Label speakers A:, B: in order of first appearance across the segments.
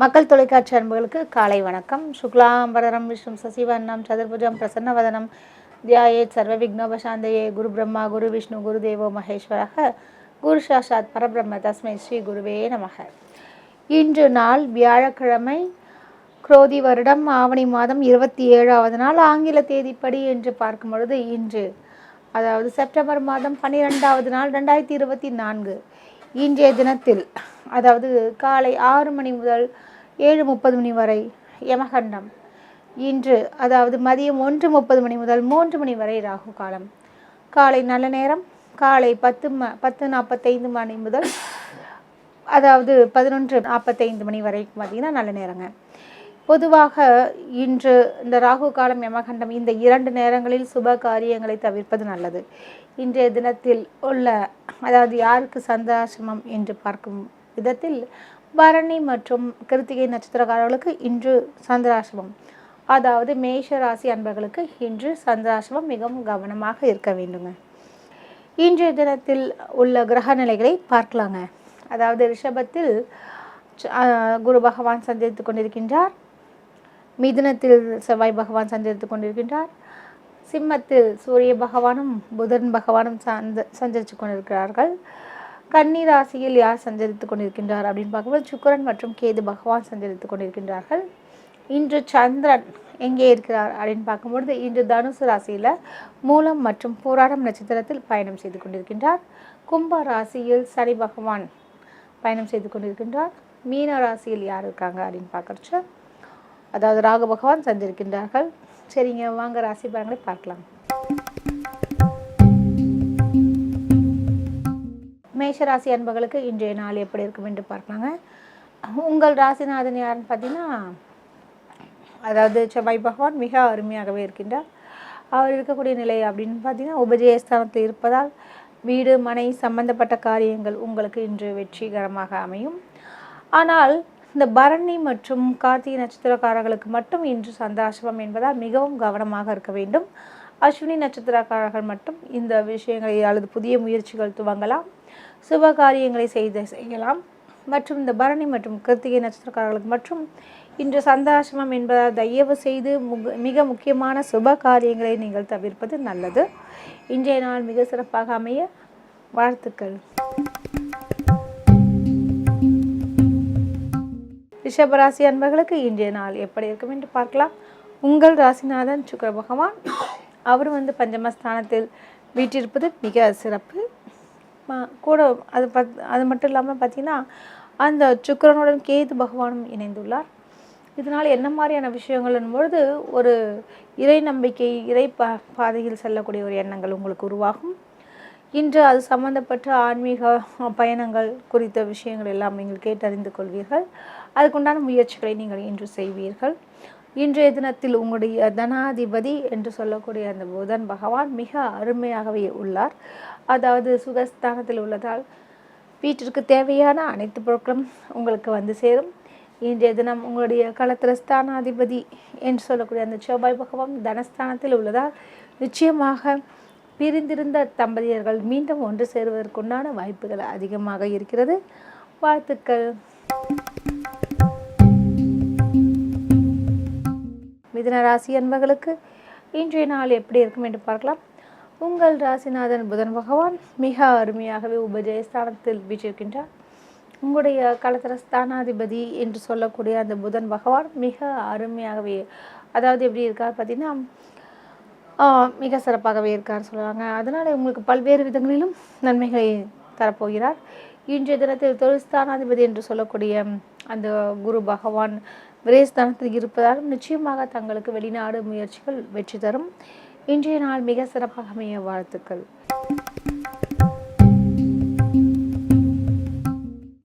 A: மக்கள் தொலைக்காட்சி அன்புகளுக்கு காலை வணக்கம். சுக்லாம்பரதரம் விஷ்ணு சசிவர்ணம் சதுர்புஜம் பிரசன்னவதனம் தியாயேத் சர்வ விக்னோபசாந்தையே குரு பிரம்மா குரு விஷ்ணு குரு தேவோ மகேஸ்வரக குரு சாஷாத் பரபிரம்ம தஸ்மை ஸ்ரீ குருவே நமக. இன்று நாள் வியாழக்கிழமை குரோதி வருடம் ஆவணி மாதம் இருபத்தி ஏழாவது நாள் ஆங்கில தேதிப்படி என்று பார்க்கும் பொழுது இன்று அதாவது செப்டம்பர் மாதம் பன்னிரெண்டாவது நாள் ரெண்டாயிரத்தி இருபத்தி நான்கு இன்றைய தினத்தில் அதாவது காலை ஆறு மணி முதல் ஏழு முப்பது மணி வரை யமகண்டம். இன்று அதாவது மதியம் ஒன்று முப்பது மணி முதல் மூன்று மணி வரை ராகு காலம். காலை நல்ல நேரம் காலை பத்து ம பத்து நாற்பத்தைந்து மணி முதல் அதாவது பதினொன்று நாற்பத்தைந்து மணி வரைக்கும் பார்த்தீங்கன்னா நல்ல நேரங்க. பொதுவாக இன்று இந்த ராகு காலம் யமகண்டம் இந்த இரண்டு நேரங்களில் சுப காரியங்களை தவிர்ப்பது நல்லது. இன்றைய தினத்தில் உள்ள அதாவது யாருக்கு சந்தாசமம் என்று பார்க்கும் விதத்தில் பரணி மற்றும் கிருத்திகை நட்சத்திரக்காரர்களுக்கு இன்று சந்திராசிரமம். அதாவது மேஷ ராசி அன்பர்களுக்கு இன்று சந்திராசிரமம் மிகவும் கவனமாக இருக்க வேண்டுங்க. இன்றைய தினத்தில் உள்ள கிரக நிலைகளை பார்க்கலாங்க. அதாவது ரிஷபத்தில் ச- குரு பகவான் சந்தித்து கொண்டிருக்கின்றார். மிதுனத்தில் செவ்வாய் பகவான் சஞ்சரித்து கொண்டிருக்கின்றார். சிம்மத்தில் சூரிய பகவானும் புதன் பகவானும் சந்த சஞ்சரித்து கொண்டிருக்கிறார்கள். கன்னி ராசியில் யார் சஞ்சரித்து கொண்டிருக்கின்றார் அப்படின்னு பார்க்கும்போது சுக்கரன் மற்றும் கேது பகவான் சஞ்சரித்து கொண்டிருக்கின்றார்கள். இன்று சந்திரன் எங்கே இருக்கிறார் அப்படின்னு பார்க்கும்பொழுது இன்று தனுசு ராசியில் மூலம் மற்றும் போராடம் நட்சத்திரத்தில் பயணம் செய்து கொண்டிருக்கின்றார். கும்ப ராசியில் சனி பகவான் பயணம் செய்து கொண்டிருக்கின்றார். மீன ராசியில் யார் இருக்காங்க அப்படின்னு பார்க்குறச்சு. அதாவது ராகு பகவான் சந்திருக்கின்றார்கள் சரிங்க வாங்க ராசி பலன்களை பார்க்கலாம். மேஷ ராசி அன்பர்களுக்கு இன்றைய நாள் எப்படி இருக்கும் என்று பார்க்கலாங்க. உங்கள் ராசிநாதன் யாருன்னு பார்த்தீங்கன்னா அதாவது செவ்வாய் பகவான் மிக அருமையாகவே இருக்கின்றார். அவர் இருக்கக்கூடிய நிலை அப்படின்னு பார்த்தீங்கன்னா உபஜயஸ்தானத்தில் இருப்பதால் வீடு மனை சம்பந்தப்பட்ட காரியங்கள் உங்களுக்கு இன்று வெற்றிகரமாக அமையும். ஆனால் இந்த பரணி மற்றும் கார்த்திகை நட்சத்திரக்காரர்களுக்கு மட்டும் இன்று சந்தாசிரமம் என்பதால் மிகவும் கவனமாக இருக்க வேண்டும். அஸ்வினி நட்சத்திரக்காரர்கள் மட்டும் இந்த விஷயங்களை அல்லது புதிய முயற்சிகள் துவங்கலாம். சுப காரியங்களை செய்து செய்யலாம். மற்றும் இந்த பரணி மற்றும் கிருத்திகை நட்சத்திரக்காரர்களுக்கு மற்றும் இன்று சந்தாசிரமம் என்பதால் தயவு செய்து மிக முக்கியமான சுப காரியங்களை நீங்கள் தவிர்ப்பது நல்லது. இன்றைய நாள் மிக சிறப்பாக அமைய வாழ்த்துக்கள். ரிஷபராசி அன்பர்களுக்கு இன்றைய நாள் எப்படி இருக்கும் என்று பார்க்கலாம். உங்கள் ராசிநாதன் சுக்கர பகவான் அவர் வந்து பஞ்சமஸ்தானத்தில் வீட்டிருப்பது மிக சிறப்பு. கூட அது பத் அது மட்டும் இல்லாமல் பார்த்தீங்கன்னா அந்த சுக்கரனுடன் கேது பகவானும் இணைந்துள்ளார். இதனால் என்ன மாதிரியான விஷயங்கள் பொழுது ஒரு இறை நம்பிக்கை இறை பா பாதையில் செல்லக்கூடிய ஒரு எண்ணங்கள் உங்களுக்கு உருவாகும். இன்று அது சம்பந்தப்பட்ட ஆன்மீக பயணங்கள் குறித்த விஷயங்கள் எல்லாம் நீங்கள் கேட்டறிந்து கொள்வீர்கள். அதுக்குண்டான முயற்சிகளை நீங்கள் இன்று செய்வீர்கள். இன்றைய தினத்தில் உங்களுடைய தனாதிபதி என்று சொல்லக்கூடிய அந்த புதன் பகவான் மிக அருமையாகவே உள்ளார். அதாவது சுகஸ்தானத்தில் உள்ளதால் வீட்டிற்கு தேவையான அனைத்து பொருட்களும் உங்களுக்கு வந்து சேரும். இன்றைய தினம் உங்களுடைய களத்திர ஸ்தானாதிபதி என்று சொல்லக்கூடிய அந்த செவ்வாய் பகவான் தனஸ்தானத்தில் உள்ளதால் நிச்சயமாக பிரிந்திருந்த தம்பதியர்கள் மீண்டும் ஒன்று சேருவதற்குண்டான வாய்ப்புகள் அதிகமாக இருக்கிறது. வாழ்த்துக்கள். மிதன ராசி அன்பர்களுக்கு இன்றைய நாள் எப்படி இருக்கும் என்று பார்க்கலாம். உங்கள் ராசிநாதன் புதன் பகவான் மிக அருமையாகவே உபஜயஸ்தானத்தில் வீற்றிருக்கின்றார். உங்களுடைய கலத்திர ஸ்தானாதிபதி என்று சொல்லக்கூடிய அந்த புதன் பகவான் மிக அருமையாகவே அதாவது எப்படி இருக்கார் பார்த்தீங்கன்னா மிக சிறப்பாகவே இருக்கார் சொல்லுவாங்க. அதனால் உங்களுக்கு பல்வேறு விதங்களிலும் நன்மைகளை தரப்போகிறார். இன்றைய தினத்தில் தொழில் ஸ்தானாதிபதி என்று சொல்லக்கூடிய அந்த குரு பகவான் விரயஸ்தானத்தில் இருப்பதாலும் நிச்சயமாக தங்களுக்கு வெளிநாடு முயற்சிகள் வெற்றி தரும். இன்றைய நாள் மிக சிறப்பாக அமைய வாழ்த்துக்கள்.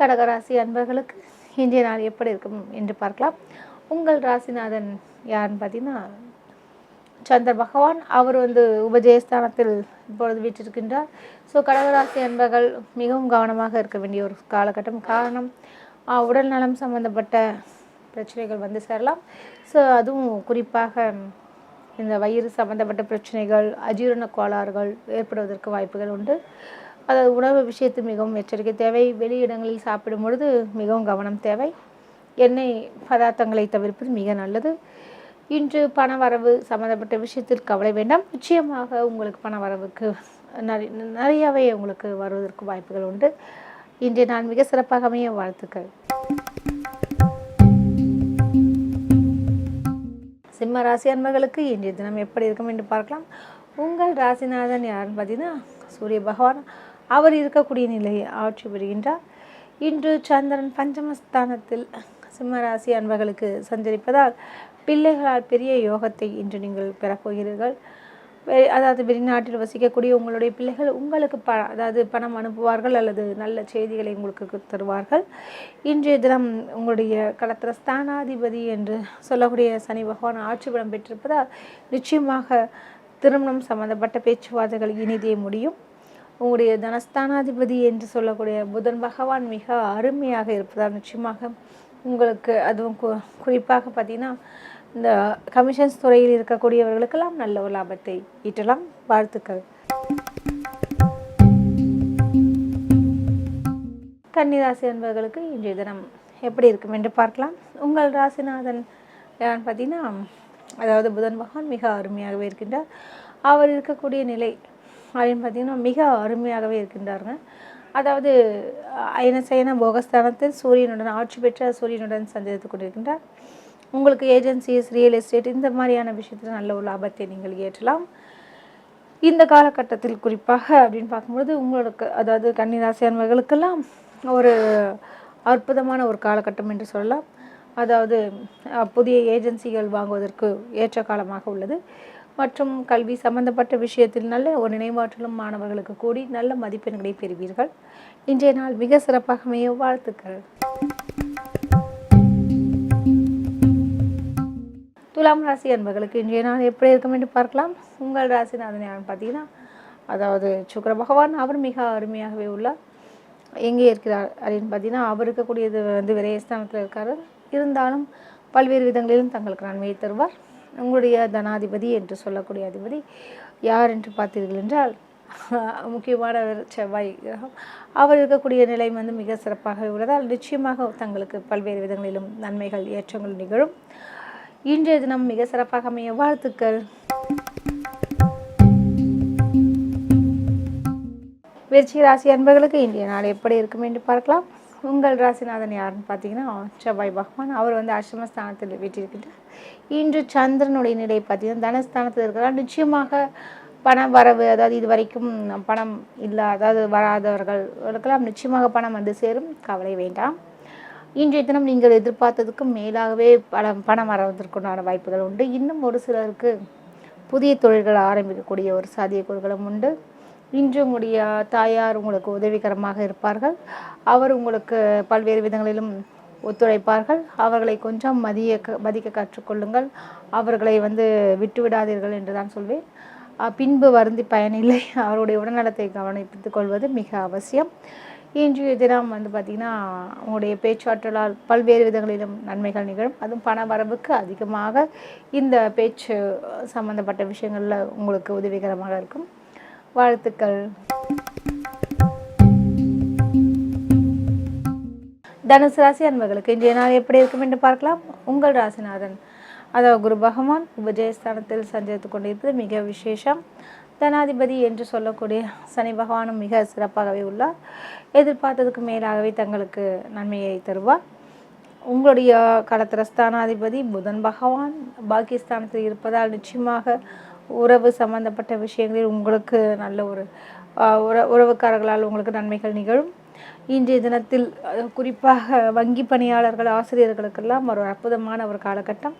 A: கடகராசி அன்பர்களுக்கு இன்றைய நாள் எப்படி இருக்கும் என்று பார்க்கலாம். உங்கள் ராசிநாதன் யாருன்னு பார்த்தீங்கன்னா சந்திர பகவான். அவர் வந்து உபஜயஸ்தானத்தில் இப்பொழுது வீற்றிருக்கின்றார். ஸோ கடகராசி அன்பர்கள் மிகவும் கவனமாக இருக்க வேண்டிய ஒரு காலகட்டம் காரணம் உடல் நலம் சம்பந்தப்பட்ட பிரச்சனைகள் வந்து சேரலாம். ஸோ அதுவும் குறிப்பாக இந்த வயிறு சம்பந்தப்பட்ட பிரச்சனைகள் அஜீரண கோளாறுகள் ஏற்படுவதற்கு வாய்ப்புகள் உண்டு. அதாவது உணவு விஷயத்தில் மிகவும் எச்சரிக்கை தேவை. வெளி இடங்களில் சாப்பிடும் பொழுது மிகவும் கவனம் தேவை. எண்ணெய் பதார்த்தங்களை தவிர்ப்பது மிக நல்லது. இன்று பண வரவு சம்மந்தப்பட்ட விஷயத்தில் கவலை வேண்டாம். நிச்சயமாக உங்களுக்கு பண வரவுக்கு நிறைய நிறையாவே உங்களுக்கு வருவதற்கு வாய்ப்புகள் உண்டு. இன்றைய நான் மிக சிறப்பாகவே வாழ்த்துக்கள். சிம்ம ராசி அன்பர்களுக்கு இன்றைய தினம் எப்படி இருக்கும் என்று பார்க்கலாம். உங்கள் ராசிநாதன் யாருன்னு பார்த்தீங்கன்னா சூரிய பகவான். அவர் இருக்கக்கூடிய நிலையை ஆட்சி பெறுகின்றார் இன்று சந்திரன் பஞ்சமஸ்தானத்தில் சிம்ம ராசி அன்பர்களுக்கு சஞ்சரிப்பதால் பிள்ளைகளால் பெரிய யோகத்தை இன்று நீங்கள் பெறப்போகிறீர்கள் அதாவது வெளிநாட்டில் வசிக்கக்கூடிய உங்களுடைய பிள்ளைகள் உங்களுக்கு ப அதாவது பணம் அனுப்புவார்கள் அல்லது நல்ல செய்திகளை உங்களுக்கு தருவார்கள். இன்றைய தினம் உங்களுடைய களத்திர ஸ்தானாதிபதி என்று சொல்லக்கூடிய சனி பகவான் ஆட்சி பலம் பெற்றிருப்பதால் நிச்சயமாக திருமணம் சம்பந்தப்பட்ட பேச்சுவார்த்தைகள் இனிதே முடியும். உங்களுடைய தனஸ்தானாதிபதி என்று சொல்லக்கூடிய புதன் பகவான் மிக அருமையாக இருப்பதால் நிச்சயமாக உங்களுக்கு அதுவும் கு குறிப்பாக பார்த்தீங்கன்னா இந்த கமிஷன்ஸ் துறையில் இருக்கக்கூடியவர்களுக்கெல்லாம் நல்ல ஒரு லாபத்தை ஈட்டலாம். வாழ்த்துக்கள். கன்னிராசி என்பவர்களுக்கு இன்றைய தினம் எப்படி இருக்கும் என்று பார்க்கலாம். உங்கள் ராசிநாதன் யான் பார்த்தீங்கன்னா அதாவது புதன் பகவான் மிக அருமையாகவே இருக்கின்றார். அவர் இருக்கக்கூடிய நிலை அப்படின்னு பார்த்தீங்கன்னா மிக அருமையாகவே இருக்கின்றாருங்க. அதாவது அயனசயன போகஸ்தானத்தில் சூரியனுடன் ஆட்சி பெற்ற சூரியனுடன் சந்தித்து கொண்டிருக்கின்றார். உங்களுக்கு ஏஜென்சிஸ் ரியல் எஸ்டேட் இந்த மாதிரியான விஷயத்தில் நல்ல ஒரு லாபத்தை நீங்கள் ஏற்றலாம். இந்த காலகட்டத்தில் குறிப்பாக அப்படின்னு பார்க்கும்போது உங்களுக்கு அதாவது கன்னிராசியானவர்களுக்கெல்லாம் ஒரு அற்புதமான ஒரு காலகட்டம் என்று சொல்லலாம். அதாவது புதிய ஏஜென்சிகள் வாங்குவதற்கு ஏற்ற காலமாக உள்ளது. மற்றும் கல்வி சம்பந்தப்பட்ட விஷயத்தில் நல்ல ஒரு நினைவாற்றலும் மாணவர்களுக்கு கூடி நல்ல மதிப்பெண்களை பெறுவீர்கள். இன்றைய நாள் மிக சிறப்பாக அமைய வாழ்த்துக்கள். துலாம் ராசி அன்பர்களுக்கு இன்றைய நாள் எப்படி இருக்கும் என்று பார்க்கலாம். உங்கள் ராசிநாதன் யாருன்னு பார்த்தீங்கன்னா அதாவது சுக்கர பகவான் அவர் மிக அருமையாகவே உள்ளார். எங்கே இருக்கிறார் அப்படின்னு பார்த்தீங்கன்னா அவர் இருக்கக்கூடியது வந்து விரயஸ்தானத்தில் இருக்கார். இருந்தாலும் பல்வேறு விதங்களிலும் தங்களுக்கு நன்மையை தருவார். உங்களுடைய தனாதிபதி என்று சொல்லக்கூடிய அதிபதி யார் என்று பார்த்தீர்கள் என்றால் முக்கியமானவர் செவ்வாய் கிரகம். அவர் இருக்கக்கூடிய நிலை வந்து மிக சிறப்பாக உள்ளதால் நிச்சயமாக தங்களுக்கு பல்வேறு விதங்களிலும் நன்மைகள் ஏற்றங்கள் நிகழும். இன்றைய தினம் மிக சிறப்பாக அமைய வாழ்த்துக்கள். விருச்சிக ராசி அன்பர்களுக்கு இன்றைய நாள் எப்படி இருக்கும் என்று பார்க்கலாம். உங்கள் ராசிநாதன் யாருன்னு பார்த்தீங்கன்னா செவ்வாய் பகவான். அவர் வந்து அஷ்டமஸ்தானத்தில் வீட்டிருக்கின்றார். இன்று சந்திரனுடைய நிலை பார்த்தீங்கன்னா தனஸ்தானத்தில் இருக்கிறார். நிச்சயமாக பண வரவு அதாவது இது வரைக்கும் பணம் இல்லை அதாவது வராதவர்களுக்கெல்லாம் நிச்சயமாக பணம் வந்து சேரும். கவலை வேண்டாம். இன்றைய தினம் நீங்கள் எதிர்பார்த்ததுக்கு மேலாகவே பணம் பணம் வரவதற்குண்டான வாய்ப்புகள் உண்டு. இன்னும் ஒரு சிலருக்கு புதிய தொழில்கள் ஆரம்பிக்கக்கூடிய ஒரு சாத்தியக்கூறுகளும் உண்டு. இன்று உங்களுடைய தாயார் உங்களுக்கு உதவிகரமாக இருப்பார்கள். அவர் உங்களுக்கு பல்வேறு விதங்களிலும் ஒத்துழைப்பார்கள். அவர்களை கொஞ்சம் மதிய க- மதிக்க கற்றுக்கொள்ளுங்கள். அவர்களை வந்து விட்டு விடாதீர்கள் என்று தான் சொல்வேன். பின்பு வருந்தி பயனில்லை. அவருடைய உடல்நலத்தை கவனித்துக் கொள்வது மிக அவசியம். இன்றைய தினம் வந்து பார்த்திங்கன்னா உங்களுடைய பேச்சாற்றலால் பல்வேறு விதங்களிலும் நன்மைகள் நிகழும். அதுவும் பண வரவுக்கு அதிகமாக இந்த பேச்சு சம்பந்தப்பட்ட விஷயங்களில் உங்களுக்கு உதவிகரமாக இருக்கும். வாழ்த்துக்கள். தனுசு ராசி அன்பர்களுக்கு இன்றைய நாள் எப்படி இருக்கும் என்று பார்க்கலாம். உங்கள் ராசிநாதன். அதாவது குரு பகவான் உபஜயஸ்தானத்தில் சஞ்சரித்து கொண்டிருப்பது மிக விசேஷம். தனாதிபதி என்று சொல்லக்கூடிய சனி பகவானும் மிக சிறப்பாகவே உள்ளார். எதிர்பார்த்ததுக்கு மேலாகவே தங்களுக்கு நன்மையை தருவார். உங்களுடைய களத்திர ஸ்தானாதிபதி புதன் பகவான் பாகிஸ்தானத்தில் இருப்பதால் நிச்சயமாக உறவு சம்பந்தப்பட்ட விஷயங்களில் உங்களுக்கு நல்ல ஒரு உற உறவுக்காரர்களால் உங்களுக்கு நன்மைகள் நிகழும். இன்றைய தினத்தில் குறிப்பாக வங்கி பணியாளர்கள் ஆசிரியர்களுக்கெல்லாம் ஒரு அற்புதமான ஒரு காலகட்டம்.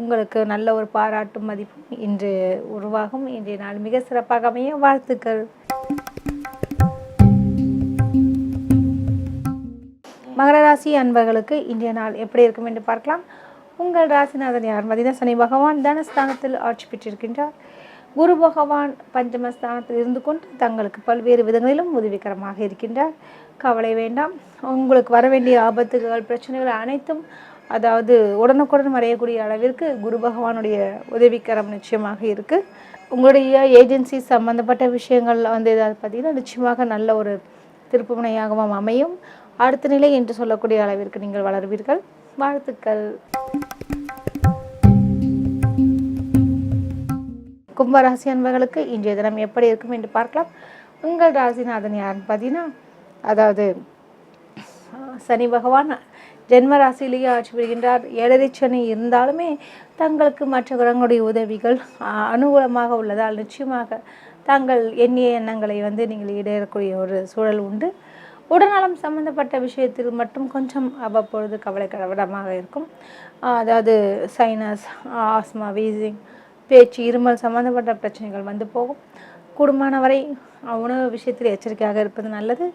A: உங்களுக்கு நல்ல ஒரு பாராட்டும் மதிப்பும் இன்று உருவாகும். இன்றைய நாள் மிக சிறப்பாக அமைய வாழ்த்துக்கள். மகர ராசி அன்பர்களுக்கு இன்றைய நாள் எப்படி இருக்கும் என்று பார்க்கலாம். உங்கள் ராசிநாதன் யார்? மதின சனி பகவான் தனஸ்தானத்தில் ஆட்சி பெற்றிருக்கின்றார். குரு பகவான் பஞ்சமஸ்தானத்தில் இருந்து கொண்டு தங்களுக்கு பல்வேறு விதங்களிலும் உதவிகரமாக இருக்கின்றார். கவலை வேண்டாம். உங்களுக்கு வர வேண்டிய ஆபத்துகள் பிரச்சனைகள் அனைத்தும் அதாவது உடனுக்குடன் மறையக்கூடிய அளவிற்கு குரு பகவானுடைய உதவிக்கரம் நிச்சயமாக இருக்குது உங்களுடைய ஏஜென்சி சம்மந்தப்பட்ட விஷயங்கள் வந்து ஏதாவது பார்த்தீங்கன்னா நிச்சயமாக நல்ல ஒரு திருப்புமுனையாகவும் அமையும். அடுத்த நிலை என்று சொல்லக்கூடிய அளவிற்கு நீங்கள் வளர்வீர்கள். வாழ்த்துக்கள். கும்பராசி அன்பர்களுக்கு இன்றைய தினம் எப்படி இருக்கும் என்று பார்க்கலாம். உங்கள் ராசிநாதன் யாருன்னு பார்த்தீங்கன்னா அதாவது சனி பகவான் ஜென்ம ராசியிலேயே ஆட்சி புரிகின்றார். ஏழரை சனி இருந்தாலுமே தங்களுக்கு மற்ற கிரகங்களுடைய உதவிகள் அனுகூலமாக உள்ளதால் நிச்சயமாக தாங்கள் எண்ணிய எண்ணங்களை வந்து நீங்கள் ஈடேறக்கூடிய ஒரு சூழல் உண்டு. உடல்நலம் சம்பந்தப்பட்ட விஷயத்தில் மட்டும் கொஞ்சம் அவ்வப்பொழுது கவலைக்கிடமாக இருக்கும். அதாவது சைனஸ் ஆஸ்மா வீசிங் பேச்சு இருமல் சம்பந்தப்பட்ட பிரச்சனைகள் வந்து போகும். கூடுமான வரை உணவு விஷயத்தில் எச்சரிக்கையாக இருப்பது நல்லது.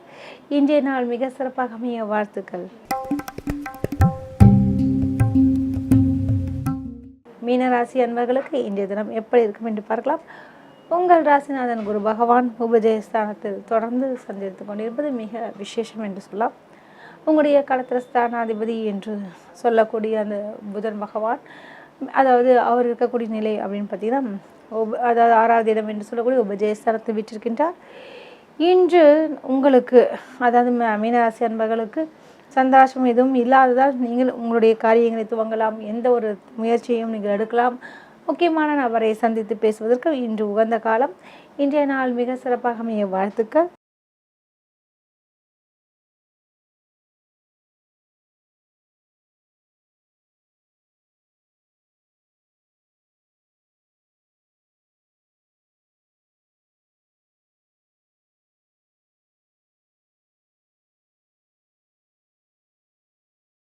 A: இன்றைய நாள் மிக சிறப்பாக அமைய வாழ்த்துக்கள். மீனராசி அன்பர்களுக்கு இன்றைய தினம் எப்படி இருக்கும் என்று பார்க்கலாம். உங்கள் ராசிநாதன் குரு பகவான் உபஜயஸ்தானத்தில் தொடர்ந்து சந்தித்து கொண்டிருப்பது மிக விசேஷம் என்று சொல்லலாம். உங்களுடைய களத்திர ஸ்தானாதிபதி என்று சொல்லக்கூடிய அந்த புதன் பகவான் அதாவது அவர் இருக்கக்கூடிய நிலை அப்படின்னு பார்த்தீங்கன்னா அதாவது ஆறாவது இடம் என்று சொல்லக்கூடிய உபஜயஸ்தானத்தில் விட்டிருக்கின்றார். இன்று உங்களுக்கு அதாவது ம- மீனராசி அன்பர்களுக்கு சந்தாஷம் எதுவும் இல்லாததால் நீங்கள் உங்களுடைய காரியங்களை துவங்கலாம் எந்த ஒரு முயற்சியையும் நீங்கள் எடுக்கலாம். முக்கியமான நபரை சந்தித்து பேசுவதற்கு இன்று உகந்த காலம். இன்றைய நாள் மிக சிறப்பாக அமைய வாழ்த்துக்கள்.